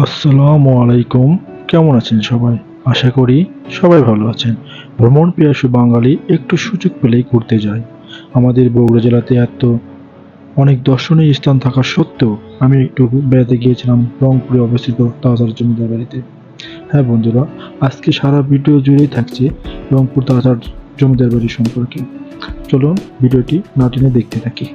আসসালামু আলাইকুম। কেমন আছেন সবাই? আশা করি সবাই ভালো আছেন। ভ্রমণ পিয়াসু বাঙালি একটু সুযোগ পেলেই ঘুরতে যায়। আমাদের বগুড়া জেলাতে এত অনেক দর্শনীয় স্থান থাকা সত্ত্বেও আমি একটু বেড়াতে গিয়েছিলাম রংপুরে অবস্থিত তাজার জমিদার বাড়িতে। হ্যাঁ বন্ধুরা, আজকে সারা ভিডিও জুড়েই থাকছে রংপুর তাজার জমিদার বাড়ি সম্পর্কে। চলুন ভিডিওটি না টেনে দেখতে থাকি।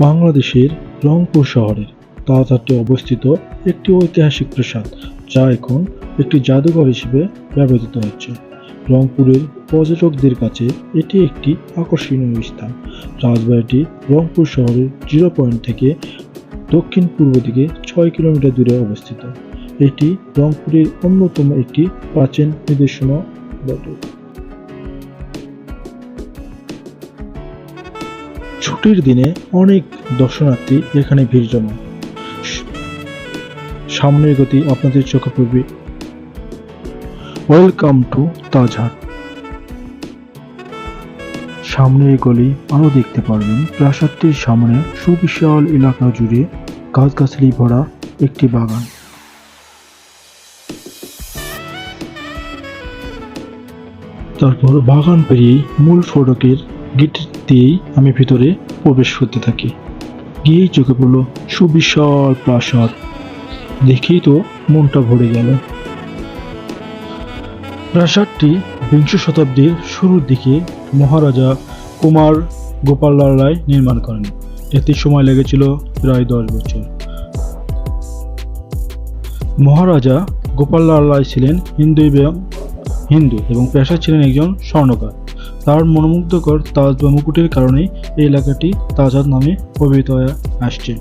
বাংলাদেশের রংপুর শহরের তাড়াতাড়ি অবস্থিত একটি ঐতিহাসিক প্রাসাদ, যা এখন একটি জাদুঘর হিসেবে ব্যবহৃত হচ্ছে রংপুরের পর্যটকদের কাছে এটি একটি আকর্ষণীয় স্থান। রাজবাড়িটি রংপুর শহরের জিরো পয়েন্ট থেকে দক্ষিণ পূর্ব দিকে ছয় কিলোমিটার দূরে অবস্থিত। এটি রংপুরের অন্যতম একটি প্রাচীন নিদর্শনা বটে। ছুটির দিনে অনেক দর্শনার্থী এখানে ভিড় জমান সামনের গতি আপনাদের চোখে পড়বে। ওয়েলকাম টু তাজহাট সামনে গলি আরও দেখতে পারবেন। প্রাসাদটির সামনে সুবিশাল এলাকা জুড়ে গাছগাছালি ভরা একটি বাগান। তারপর বাগান পেরিয়ে মূল ফটকের গেট দিয়েই আমি ভিতরে প্রবেশ করতে থাকি। গিয়েই চোখে পড়ল সুবিশাল প্রাসাদ। দেখেই তো মনটা ভরে গেল। প্রাসাদটি বিংশ শতাব্দীর শুরুর দিকে মহারাজা কুমার গোপাললাল রায় নির্মাণ করেন। এতে সময় লেগেছিল প্রায় দশ বছর। মহারাজা গোপাললাল রায় ছিলেন হিন্দু এবং হিন্দু এবং পেশা ছিলেন একজন স্বর্ণকার। তার মনোমুগ্ধকর তাজ বা মুকুটের কারণে এই এলাকাটি তাজাদ নামে অভিহিত হয়ে আসছে।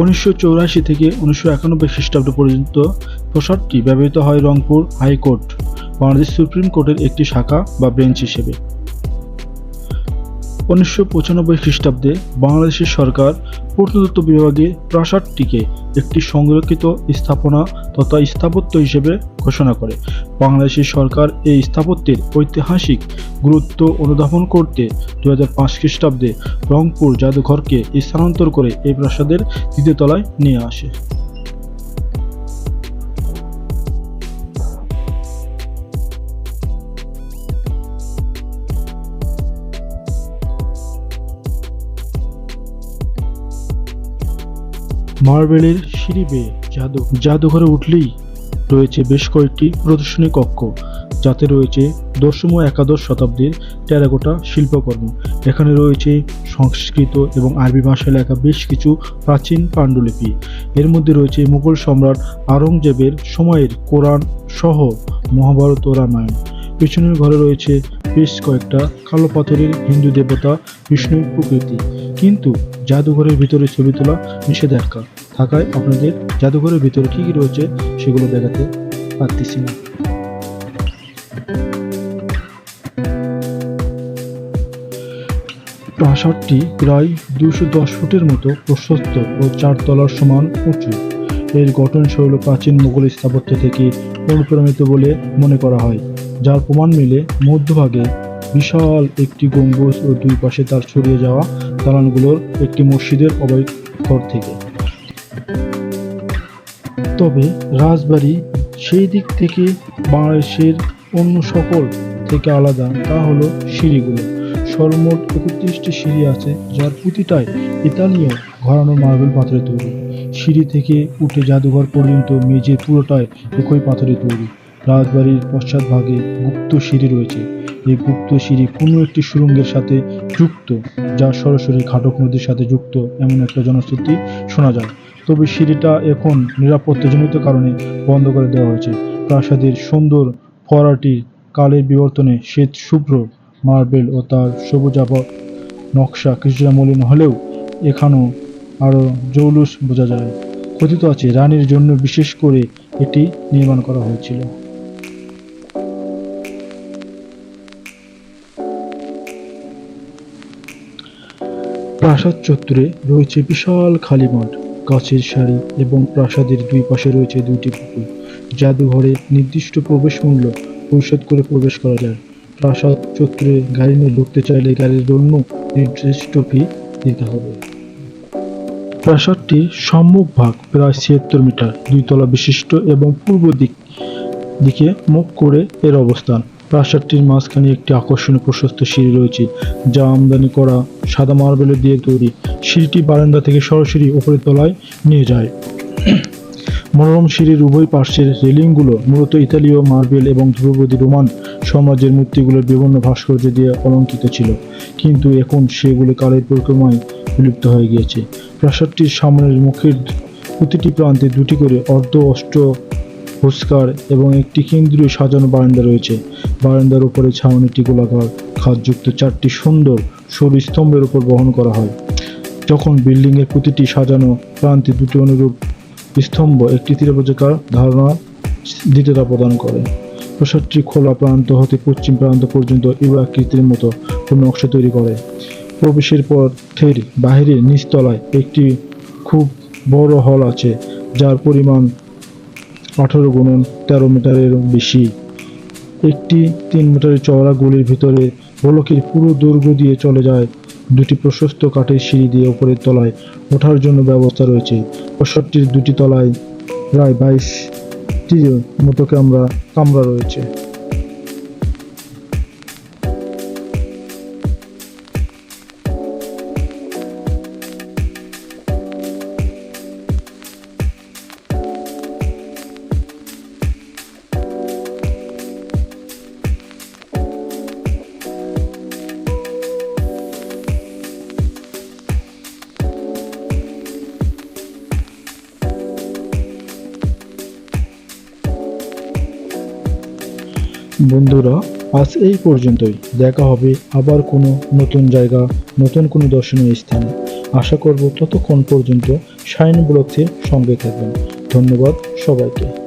উনিশশো চৌরাশি থেকে উনিশশো একানব্বই খ্রিস্টাব্দ পর্যন্ত প্রসাদটি ব্যবহৃত হয় রংপুর হাইকোর্ট, বাংলাদেশ সুপ্রিম কোর্টের একটি শাখা বা বেঞ্চ হিসেবে। উনিশশো পঁচানব্বই খ্রিস্টাব্দে বাংলাদেশের সরকার প্রত্নতত্ত্ব বিভাগে প্রাসাদটিকে একটি সংরক্ষিত স্থাপনা তথা স্থাপত্য হিসেবে ঘোষণা করে। বাংলাদেশের সরকার এই স্থাপত্যের ঐতিহাসিক গুরুত্ব অনুধাবন করতে দু হাজার পাঁচ খ্রিস্টাব্দে রংপুর জাদুঘরকে স্থানান্তর করে এই প্রাসাদের দ্বিতীয় তলায় নিয়ে আসে। মার্বেলের সিঁড়ি বেয়ে জাদু, জাদুঘরে উঠলেই রয়েছে বেশ কয়েকটি প্রদর্শনী কক্ষ, যাতে রয়েছে দশম ও একাদশ শতাব্দীর টেরাকোটা শিল্পকর্ম। এখানে রয়েছে সংস্কৃত এবং আরবি ভাষায় লেখা বেশ কিছু প্রাচীন পাণ্ডুলিপি। এর মধ্যে রয়েছে মুঘল সম্রাট আওরঙ্গজেবের সময়ের কোরআন সহ মহাভারত ও রামায়ণ। পেছনের ঘরে রয়েছে বেশ কয়েকটা কালো পাথরের হিন্দু দেবতা বিষ্ণুর প্রকৃতি। কিন্তু জাদুঘরের ভিতরে ছবি তোলা নিষেধাজ্ঞা। থাকায় আপনাদের জাদুঘরের ভিতরে কী কী রয়েছে সেগুলো দেখাতে পারতেছি না। প্রাসাদটি প্রায় দুশো দশ ফুটের মতো প্রশস্ত ও চার তলার সমান উঁচু। এর গঠন গঠনশৈল প্রাচীন মোগল স্থাপত্য থেকে অনুপ্রাণিত বলে মনে করা হয়। যার প্রমাণ মিলে মধ্যভাগে বিশাল একটি গম্বুজ ও দুই পাশে তার ছড়িয়ে যাওয়া দালানগুলোর একটি মসজিদের অবয়কর থেকে। তবে রাজবাড়ি সেই দিক থেকে বাংলাদেশের অন্য সকল থেকে আলাদা, তা হলো সিঁড়িগুলো। সর্বমোট একত্রিশটি সিঁড়ি আছে, যার প্রতিটাই ইতালীয় ঘরানো মার্বেল পাথরে তৈরি। সিঁড়ি থেকে উঠে জাদুঘর পর্যন্ত মেঝে পুরোটাই একই পাথরে তৈরি। রাজবাড়ির পশ্চাৎভাগে গুপ্ত সিঁড়ি রয়েছে। এই গুপ্ত সিঁড়ি কোনো একটি সুরঙ্গের সাথে যুক্ত, যা সরাসরি ঘাটক নদীর সাথে যুক্ত, এমন একটা জনশ্রুতি শোনা যায়। তবে সিঁড়িটা এখন নিরাপত্তাজনিত কারণে বন্ধ করে দেওয়া হয়েছে। প্রাসাদের সুন্দর ফোয়ারাটির কালের বিবর্তনে শ্বেত শুভ্র মার্বেল ও তার সবুজাব নকশা কিছুটা মলিন হলেও এখানেও আরও জৌলুস বোঝা যায়। কথিত আছে, রানীর জন্য বিশেষ করে এটি নির্মাণ করা হয়েছিল। প্রাসাদ চত্বরে রয়েছে বিশাল খালি মাঠ, গাছের সারি এবং প্রাসাদের দুই পাশে রয়েছে দুইটি পুকুর। জাদুঘরে নির্দিষ্ট প্রবেশ মূল্য পরিশোধ করে প্রবেশ করা যায়। প্রাসাদ চত্বরে গাড়ি নিয়ে ঢুকতে চাইলে গাড়ির জন্য নির্দিষ্ট ফি দিতে হবে। প্রাসাদটি সম্মুখ ভাগ প্রায় ছিয়াত্তর মিটার, দুই তলা বিশিষ্ট এবং পূর্ব দিক দিকে মুখ করে এর অবস্থান। প্রাসাদটির মাঝখানে একটি আকর্ষণীয় প্রশস্ত সিঁড়ি রয়েছে, যা আমদানি করা সাদা মার্বেলের দিয়ে তৈরি। সিঁড়িটি বারান্দা থেকে সরাসরি উপরের তলায় নিয়ে যায়। মনোরম সিঁড়ির উভয় পার্শ্বের রেলিংগুলো মূলত ইতালীয় মার্বেল এবং ধ্রুপদী রোমান সমাজের মূর্তিগুলোর বিভিন্ন ভাস্কর্য দিয়ে অলঙ্কৃত ছিল। কিন্তু এখন সেগুলো কালের পরিক্রমায় বিলুপ্ত হয়ে গিয়েছে। প্রাসাদটির সামনের মুখের প্রতিটি প্রান্তে দুটি করে অর্ধ অষ্ট পুরস্কার এবং একটি কেন্দ্রীয় সাজানো বারান্দা রয়েছে। বারান্দার উপরে ছাউনিটি গোলাকার খাতযুক্ত চারটি সুন্দর সরু স্তম্ভের উপর বহন করা হয়। যখন বিল্ডিংয়ের প্রতিটি সাজানো প্রান্তে দুটি অনুরূপ স্তম্ভ, একটি তীরবজাকার ধারণা দ্বিতীয়তা প্রদান করে। প্রাসাদটি খোলা প্রান্ত হতে পশ্চিম প্রান্ত পর্যন্ত ইউ আকৃতির মতো কোনো নকশা তৈরি করে। প্রবেশের পথের বাহিরে নিচতলায় একটি খুব বড় হল আছে, যার পরিমাণ আঠারো গুণন তেরো মিটারের বেশি। একটি তিন মিটারের চওড়া গলির ভিতরে বলকের পুরো দুর্গ দিয়ে চলে যায়। দুটি প্রশস্ত কাঠের সিঁড়ি দিয়ে ওপরের তলায় ওঠার জন্য ব্যবস্থা রয়েছে। পঁয়ষট্টির দুটি তলায় প্রায় বাইশটির মতো কামরা কামরা রয়েছে। বন্ধুরা, আজ এই পর্যন্তই। দেখা হবে আবার কোনো নতুন জায়গা, নতুন কোনো দর্শনীয় স্থানে। আশা করব ততক্ষণ পর্যন্ত শাইন ব্লগসের সঙ্গে থাকবেন। ধন্যবাদ সবাইকে।